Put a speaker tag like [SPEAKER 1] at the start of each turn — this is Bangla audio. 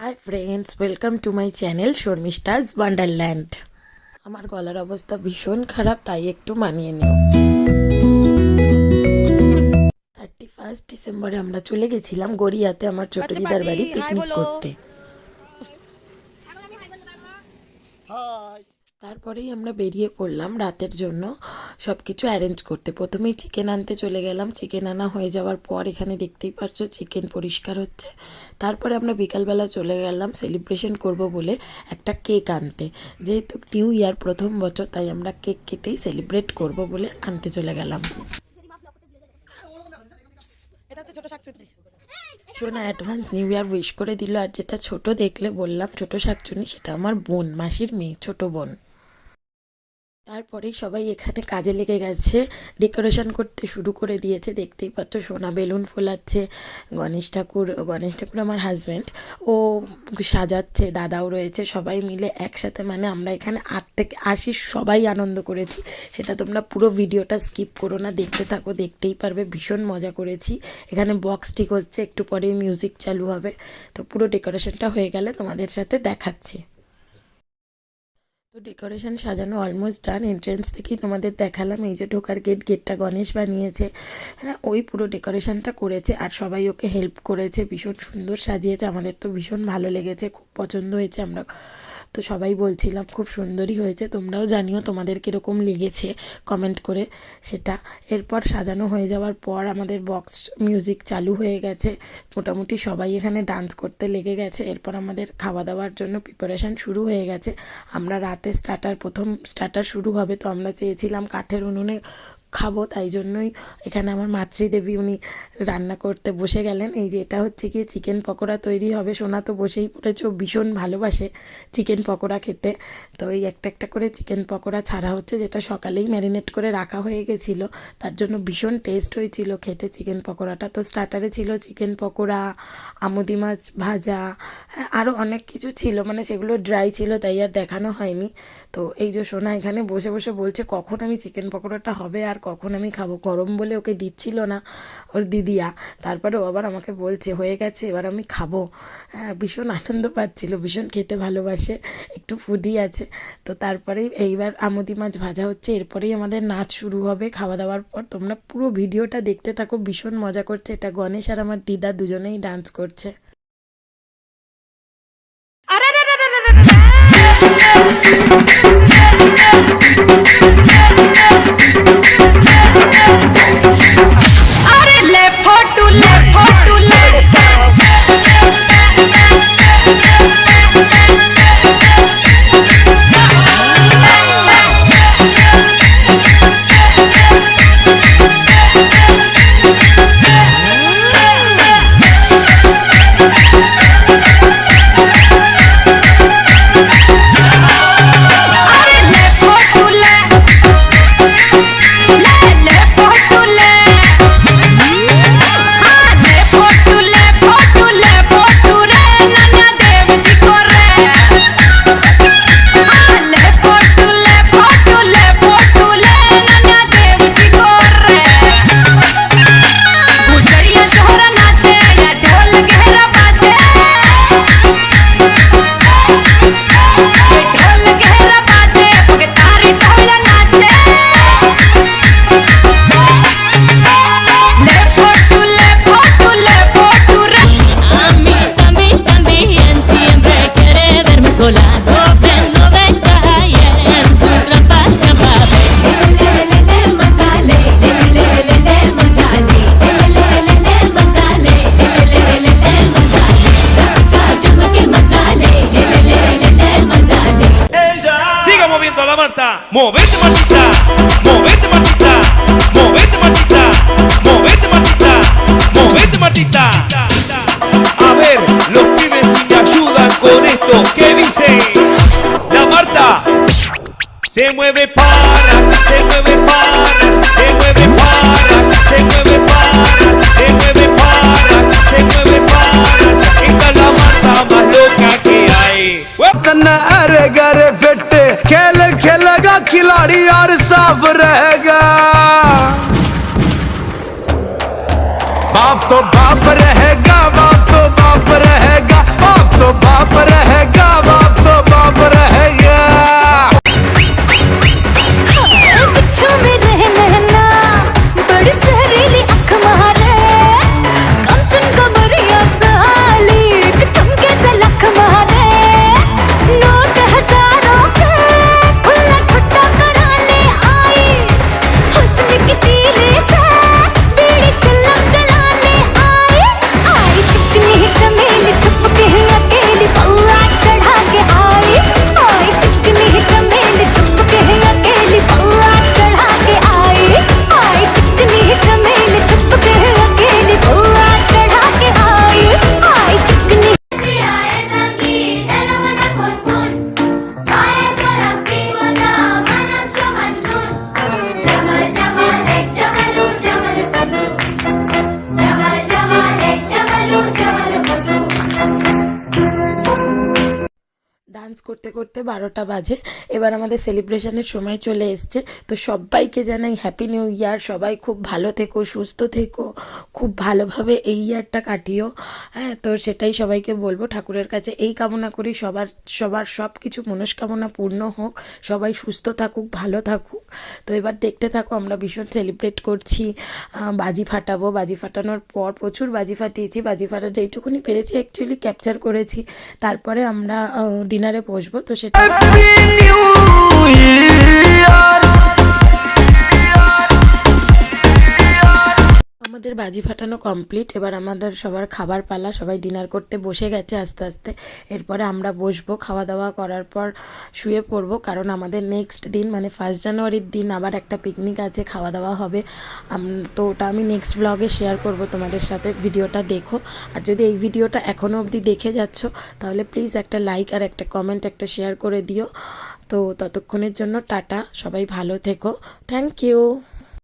[SPEAKER 1] hi friends welcome to my channel Sharmistha's Wonderland আমার গলার অবস্থা ভীষণ খারাপ তাই একটু মানিয়ে নিও। থার্টি ফার্স্ট ডিসেম্বরে আমরা চলে গেছিলাম গড়িয়াতে আমার ছোট দিদার বাড়ি পিকনিক করতে। তারপরেই আমরা বেরিয়ে পড়লাম রাতের জন্য। সব কিছু অ্যারেঞ্জ করতে। প্রথমেই চিকেন আনতে চলে গেলাম। চিকেন আনা হয়ে যাওয়ার পর এখানে দেখতেই পারছ চিকেন পরিষ্কার হচ্ছে। তারপরে আমরা বিকালবেলা চলে গেলাম। সেলিব্রেশন করব বলে একটা কেক আনতে। যেহেতু নিউ ইয়ার প্রথম বছর তাই আমরা কেক কেটেই সেলিব্রেট করব বলে আনতে চলে গেলাম। শোনা অ্যাডভান্স নিউ ইয়ার উইশ করে দিল। আর যেটা ছোট দেখলে বললাম ছোট শাকচুনি সেটা আমার বোন মাসির মেয়ে ছোট বোন। তারপরেই সবাই এখানে কাজে লেগে গেছে। ডেকোরেশন করতে শুরু করে দিয়েছে। দেখতেই পাচ্ছ সোনা বেলুন ফোলাচ্ছে। গণেশ ঠাকুর গণেশ ঠাকুর আমার হাজব্যান্ড ও সাজাচ্ছে, দাদাও রয়েছে, সবাই মিলে একসাথে। মানে আমরা এখানে আট থেকে আশি সবাই আনন্দ করেছি। সেটা তোমরা পুরো ভিডিওটা স্কিপ করো না, দেখতে থাকো, দেখতেই পারবে। ভীষণ মজা করেছি। এখানে বক্স ঠিক হচ্ছে, একটু পরেই মিউজিক চালু হবে। তো পুরো ডেকোরেশনটা হয়ে গেলে তোমাদের সাথে দেখাচ্ছি। তো ডেকোরেশন সাজানো অলমোস্ট ডান এন্ট্রেন্স থেকেই তোমাদের দেখালাম, এই যে ঢোকার গেট গেটটা গণেশ বানিয়েছে। হ্যাঁ ওই পুরো ডেকোরেশনটা করেছে আর সবাই ওকে হেল্প করেছে, ভীষণ সুন্দর সাজিয়েছে, আমাদের তো ভীষণ ভালো লেগেছে, খুব পছন্দ হয়েছে আমরা তো সবাই বলছিলাম, খুব সুন্দরই হয়েছে, তোমরাও জানিও তোমাদের কীরকম লেগেছে কমেন্ট করে সেটা। এরপর সাজানো হয়ে যাওয়ার পর আমাদের বক্স মিউজিক চালু হয়ে গেছে। মোটামুটি সবাই এখানে ডান্স করতে লেগে গেছে। এরপর আমাদের খাওয়া দাওয়ার জন্য প্রিপারেশান শুরু হয়ে গেছে। আমরা রাতে স্টার্টার প্রথম স্টার্টার শুরু হবে তো আমরা চেয়েছিলাম কাঠের উনুনে খাব, তাই জন্যই এখানে আমার মাতৃদেবী উনি রান্না করতে বসে গেলেন। এই যে এটা হচ্ছে গিয়ে চিকেন পকোড়া তৈরি হবে। সোনা তো বসেই পড়েছে ভীষণ ভালোবাসে চিকেন পকোড়া খেতে। তো এই একটা একটা করে চিকেন পকোড়া ছাড়া হচ্ছে, যেটা সকালেই ম্যারিনেট করে রাখা হয়ে গেছিল, তার জন্য ভীষণ টেস্ট হয়েছিল খেতে চিকেন পকোড়াটা। তো স্টার্টারে ছিল চিকেন পকোড়া, আমুদি মাছ ভাজা আরও অনেক কিছু ছিল মানে সেগুলো ড্রাই ছিল, তাই আর দেখানো হয়নি। তো এই যে সোনা এখানে বসে বসে বলছে, কখন আমি চিকেন পকোড়াটা হবে আর কখন আমি খাব? গরম বলে ওকে দিচ্ছিল না ওর দিদিয়া। তারপরে ও আবার আমাকে বলছে হয়ে গেছে এবার আমি খাব। হ্যাঁ, ভীষণ আনন্দ পাচ্ছিল ভীষণ খেতে ভালোবাসে একটু ফুডি আছে। তো তারপরেই এইবার আমুদি মাছ ভাজা হচ্ছে এরপরেই আমাদের নাচ শুরু হবে খাওয়া দাওয়ার পর। তোমরা পুরো ভিডিওটা দেখতে থাকো ভীষণ মজা করছে এটা। গণেশ আর আমার দিদা দুজনেই ডান্স করছে।
[SPEAKER 2] la manta. Movete, maldita. Movete, maldita. Movete, maldita. Movete, maldita. Movete, maldita. A ver, los pibes si te ayudan con esto. ¿Qué dicen? La Marta. Se mueve para, se mueve para,
[SPEAKER 3] se mueve para, se mueve अरे गरे बेटे, खेल खेलेगा खिलाड़ी और साफ़ रहेगा। बाप तो बाप रहेगा, बाप तो बाप रहेगा, बाप तो बाप रहेगा
[SPEAKER 1] করতে করতে বারোটা বাজে। এবার আমাদের সেলিব্রেশনের সময় চলে এসছে। তো সবাইকে জানাই হ্যাপি নিউ ইয়ার সবাই খুব ভালো থেকো, সুস্থ থেকো। খুব ভালোভাবে এই ইয়ারটা কাটিও। হ্যাঁ তো সেটাই সবাইকে বলব। ঠাকুরের কাছে এই কামনা করি। সবার সবার সব কিছু মনস্কামনা পূর্ণ হোক। সবাই সুস্থ থাকুক, ভালো থাকুক। তো এবার দেখতে থাকো, আমরা ভীষণ সেলিব্রেট করছি। বাজি ফাটাবো। বাজি ফাটানোর পর প্রচুর বাজি ফাটিয়েছি। বাজি ফাটা যেইটুকুনি পেরেছি অ্যাকচুয়ালি ক্যাপচার করেছি। তারপরে আমরা ডিনারে বসবো তো সেটা আমাদের বাজি ফাটানো কমপ্লিট এবার আমাদের সবার খাবার পালা, সবাই ডিনার করতে বসে গেছে আস্তে আস্তে। এরপরে আমরা বসবো, খাওয়া দাওয়া করার পর শুয়ে পড়ব, কারণ আমাদের নেক্সট দিন মানে ফার্স্ট জানুয়ারির দিন আবার একটা পিকনিক আছে, খাওয়া দাওয়া হবে। তো ওটা আমি নেক্সট ব্লগে শেয়ার করব তোমাদের সাথে, ভিডিওটা দেখো। আর যদি এই ভিডিওটা এখনও অবধি দেখে যাচ্ছ, তাহলে প্লিজ একটা লাইক আর একটা কমেন্ট একটা শেয়ার করে দিও। তো ততক্ষণের জন্য টাটা, সবাই ভালো থেকো। Thank you